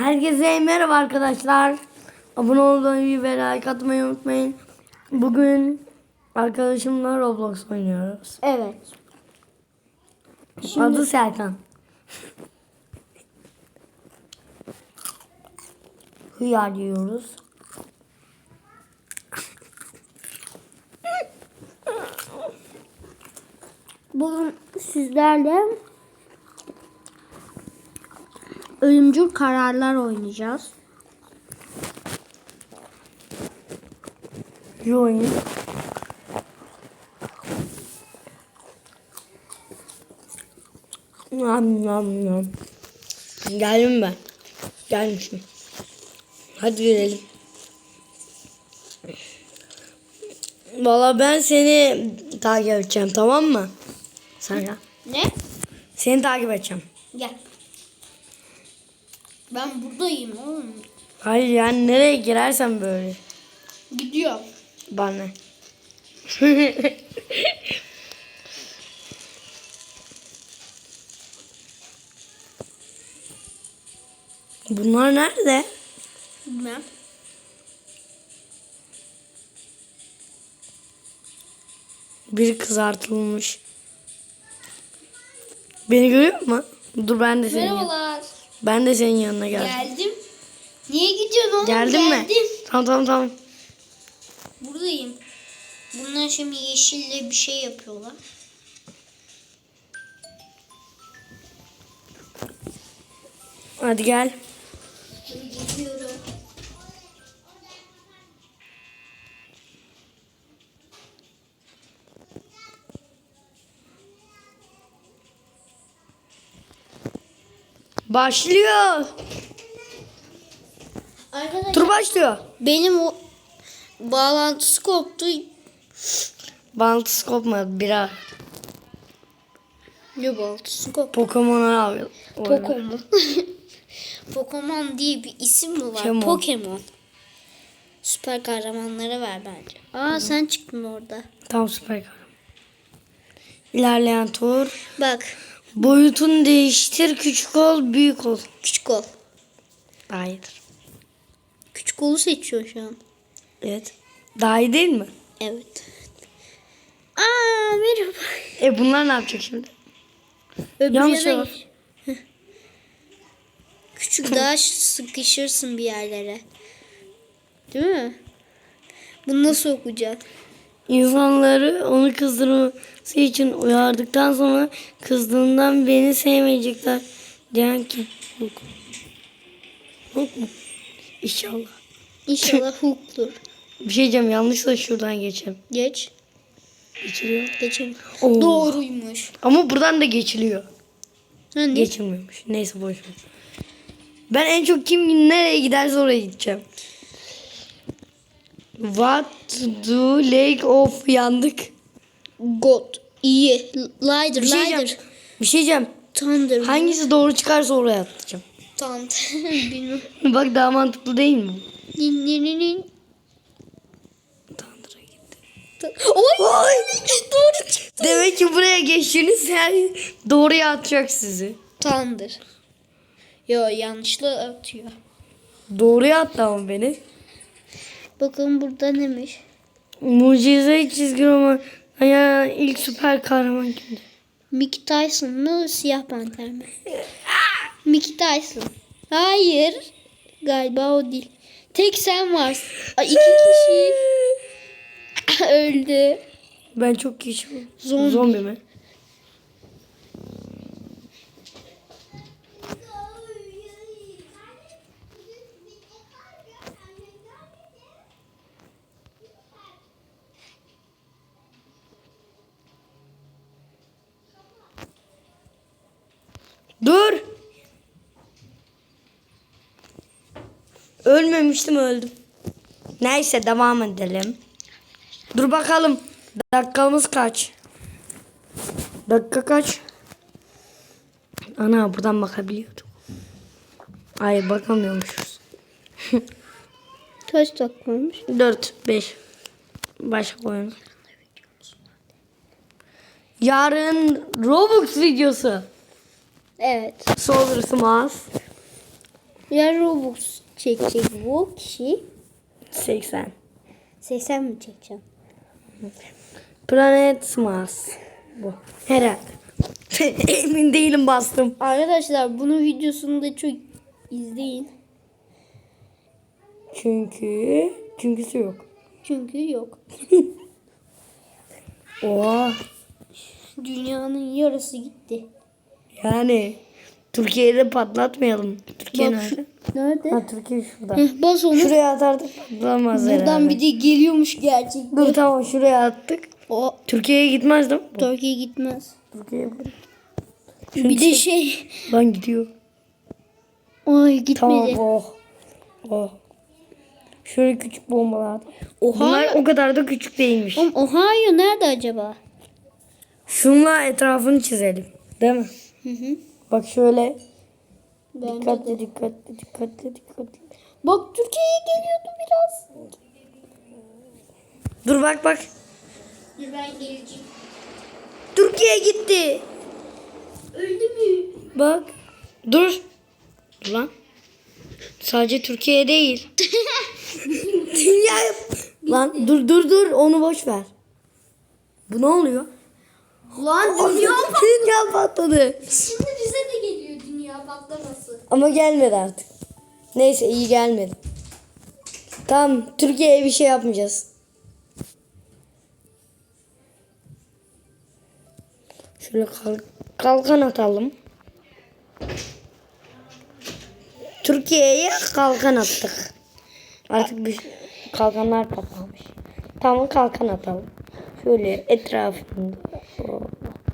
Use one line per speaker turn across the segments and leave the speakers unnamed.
Herkese merhaba arkadaşlar. Abone olmayı ve like atmayı unutmayın. Bugün arkadaşımla Roblox oynuyoruz.
Evet.
Adı Serkan. Hıyar yiyoruz.
Bugün sizlerle ölümcül kararlar oynayacağız.
Join. Nam nam nam. Geldim ben. Gelmişim. Hadi girelim. Valla ben seni takip edeceğim tamam mı? Sana.
Ne?
Seni takip edeceğim.
Gel. Ben buradayım oğlum.
Hayır yani nereye girersen böyle.
Gidiyor.
Bana. Bunlar nerede?
Bilmem.
Biri kızartılmış. Beni görüyor mu? Dur ben de senin yan-
Merhabalar.
Ben de senin yanına geldim.
Geldim. Niye gidiyorsun oğlum?
Geldin mi?
Geldim.
Tamam tamam tamam.
Buradayım. Bunlar şimdi yeşille bir şey yapıyorlar.
Hadi gel. Başlıyor.
Arkadaşlar
Tur başlıyor.
benim o bağlantısı koptu.
Bağlantısı kopmadı. Bira.
Ne bağlantısı koptu?
Pokemon'u abi.
Pokemon. Pokemon diye bir isim mi var?
Pokemon.
Pokemon. Süper kahramanlara ver bence. Aa sen çıktın orada.
Tam süper kahraman. İlerleyen tur.
Bak
Boyutunu değiştir. Küçük ol, büyük ol.
küçük ol.
İyidir.
Küçük olu seçiyor şu an.
Evet. Daha iyi değil mi?
Evet. Aa merhaba.
E bunlar ne yapacak şimdi?
Öbür
Yanlış.
Heh. Küçük daha sıkışırsın bir yerlere. Değil mi? Bunu nasıl okuyacaksın?
İnsanları onu kızdırması için uyardıktan sonra kızdığından beni sevmeyecekler. Diyen kim? Hulk. Hulk mu? İnşallah.
İnşallah Hulk'tur.
Bir şey diyeceğim yanlışla şuradan geçelim.
Geç.
Geçiliyor.
Geçelim.
Oo.
Doğruymuş.
Ama buradan da geçiliyor.
Ha, ne?
Geçilmiyormuş. Neyse boş ver. Ben en çok kim nereye giderse oraya gideceğim. What do Lake of yandık.
God. İyi. Lighter.
Bir şey
Lighter.
diyeceğim. Bir şey diyeceğim.
Thunder.
Hangisi doğru çıkarsa oraya atlayacağım.
Thunder. Bilmem.
Bak daha mantıklı değil mi?
Nin, nin, nin, nin.
Tandır'a gitti.
Oy. Doğru çıktı.
Demek ki buraya geçtiniz yani doğruya atacak sizi.
Thunder. Yo yanlışla atıyor.
Doğruya attı ama beni.
Bakın burada neymiş?
Mucize çizgi roman. Ya ilk süper kahraman kimdi?
Mickey Tyson mı siyah panter mi? Mickey Tyson. Hayır. Galiba o değil. Tek sen varsın. Ay, iki kişi öldü.
Ben çok kişi
Zombi.
Zombi mi? Dur. Ölmemiştim öldüm. Neyse devam edelim. Dur bakalım. Dakikamız kaç? Dakika kaç? Ana buradan bakabiliyorduk. Hayır bakamıyormuşuz.
Kaç dakika olmuş?
4, 5. Başka oyun. Yarın Roblox videosu.
Evet.
Solvers'ım az.
Ya Robux çekecek bu kişi.
80.
80 mi çekeceğim?
Planet Mars. Bu. Herhalde. Emin değilim bastım.
Arkadaşlar bunu videosunu da çok izleyin.
Çünkü çünküsü yok.
Çünkü yok.
Oha.
Dünyanın yarısı gitti.
Yani Türkiye'de patlatmayalım. Türkiye
Bak
nerede?
nerede?
Ha Türkiye şurada.
Heh, bas onu.
Şuraya atardık patlamaz
Buradan
herhalde.
bir de geliyormuş gerçekten.
Dur tamam şuraya attık.
O
Türkiye'ye gitmez değil mi?
Türkiye gitmez.
Türkiye'ye
Bir de şey.
Lan gidiyor.
Ay gitmedi.
Tamam oh. Oh. Şöyle küçük bombalar.
Oha.
Bunlar o kadar da küçük değilmiş.
Oğlum, Ohio nerede acaba?
Şunla etrafını çizelim. Değil mi?
Hı hı.
Bak şöyle.
Bence de.
Dikkatli dikkatli dikkatli dikkatli.
Bak Türkiye'ye geliyordu biraz.
Dur bak bak.
Dur ben geleceğim.
Türkiye gitti.
Öldü mü?
Bak. Dur. Dur lan. Sadece Türkiye değil. Dünya. Lan dur dur dur onu boş ver. Bu ne oluyor?
Lan
Dünya, dünya patladı.
Şimdi bize de geliyor dünya patlaması.
Ama gelmedi artık. Neyse iyi gelmedi. Tamam Türkiye'ye bir şey yapmayacağız. Şöyle kalk kalkan atalım. Türkiye'ye kalkan attık. Artık bir kalkanlar patlamış. Tamam kalkan atalım. Şöyle etrafında.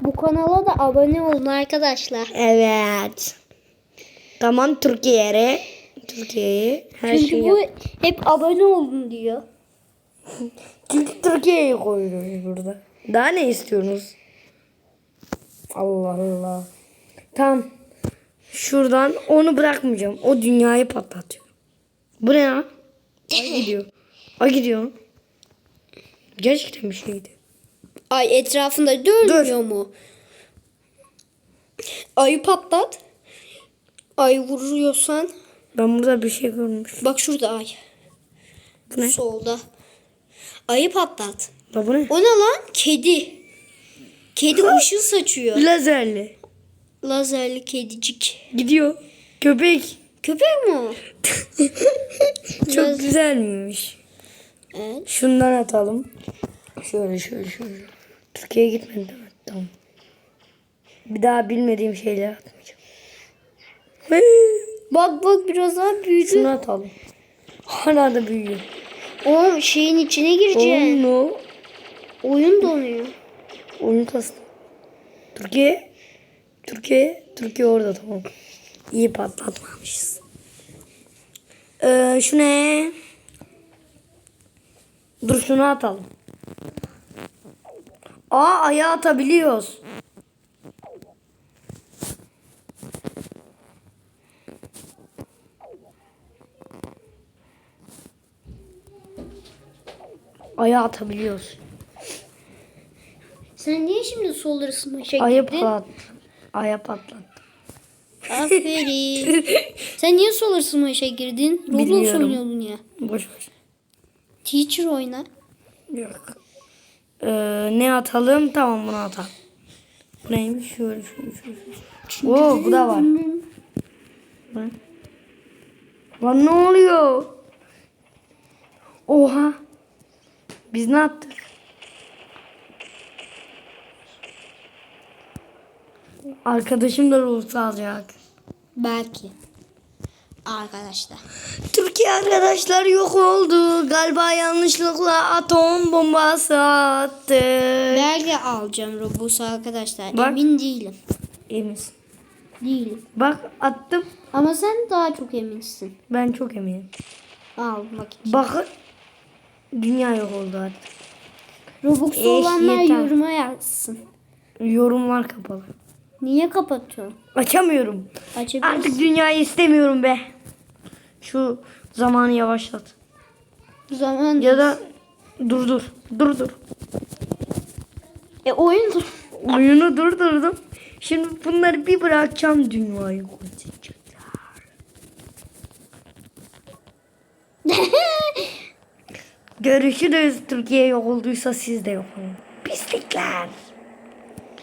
Bu kanala da abone olun arkadaşlar.
Evet. Tamam Türkiye'ye. Türkiye'ye her
Çünkü
şeyi
bu
yap-
hep abone olun diyor.
Çünkü Türkiye'yi koyuyoruz burada. Daha ne istiyorsunuz? Allah Allah. Tamam. Şuradan onu bırakmayacağım. O dünyayı patlatıyor. Bu ne ya? Ay gidiyor. Ay gidiyor. Gerçekten bir şey gidiyor.
Ay etrafında dönmüyor mu? Ayı patlat. Ay vuruyorsan.
Ben burada bir şey görmüş.
Bak şurada ay.
Bu ne?
Solda. Ayı patlat.
La bu ne?
O ne lan? Kedi. Kedi ışın saçıyor.
Lazerli.
Lazerli kedicik.
Gidiyor. Köpek.
Köpek mi o?
Çok güzelmiş.
Evet.
Şundan atalım. Şöyle şöyle şöyle. Türkiye'ye gitmedi değil mi? Tamam. Bir daha bilmediğim şeyler atmayacağım.
Bak bak biraz daha büyüdü.
Şunu atalım. Hala da büyüyor.
O şeyin içine gireceksin.
Onu
Oyun donuyor.
onu kastım. Türkiye Türkiye Türkiye orada tamam. İyi patlatmamışız. Ee, şu ne? Dur şunu atalım. Aa ayağa atabiliyoruz. Ayağa atabiliyoruz.
Sen niye şimdi solları smaş'a
Aya
girdin?
patlat. Aya patlat.
Aferin. Sen niye solar smaş'a girdin? Roblox
Bilmiyorum.
oynuyordun ya.
Boş ver.
Teacher oyna.
Yok. Ee, ne atalım? Tamam bunu atalım. Bu neymiş? Şöyle şöyle şöyle. Oo bu da var. Lan ne oluyor? Oha. Biz ne yaptık? Arkadaşım da ruhsal alacak.
Belki. Arkadaşlar.
Türkiye arkadaşlar yok oldu. Galiba yanlışlıkla atom bombası attı.
Belki alacağım Roblox'u arkadaşlar.
Bak.
Emin değilim.
Eminsin.
Değilim.
Bak attım.
Ama sen daha çok eminsin.
Ben çok eminim.
Al bak.
Bakın. Dünya yok oldu artık.
Robux'u
Eh,
olanlar
yeter.
yoruma yazsın.
Yorumlar kapalı.
Niye kapatıyorsun?
Açamıyorum. Artık dünyayı istemiyorum be. Şu zamanı yavaşlat.
Zaman
ya da durdur. Durdur.
E oyun dur.
Oyunu durdurdum. Şimdi bunları bir bırakacağım dünyayı kurtaracaklar. Görüşürüz. Türkiye yok olduysa siz de yok olun. Pislikler.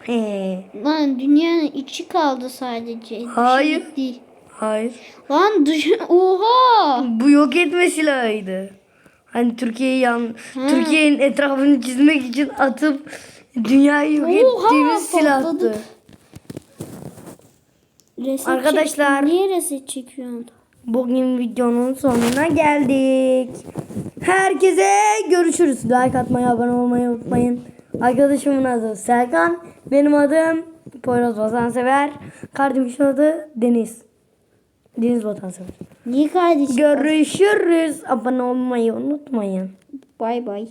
He.
Lan dünyanın içi kaldı sadece.
Hayır.
Şey değil.
Hayır.
Lan dışı... Oha!
Bu yok etme silahıydı. Hani Türkiye'yi yan Türkiye'nin etrafını çizmek için atıp dünyayı yok
Oha,
ettiğimiz silahtı.
Reset
Arkadaşlar.
çek- Niye reset çekiyorsun?
Bugün videonun sonuna geldik. Herkese görüşürüz. Like atmayı, abone olmayı unutmayın. Arkadaşımın adı Serkan. Benim adım Poyraz Vatansever. Kardeşimin adı Deniz. Deniz Vatansever.
Niye kardeşim?
Görüşürüz. Abone olmayı unutmayın.
Bay bay.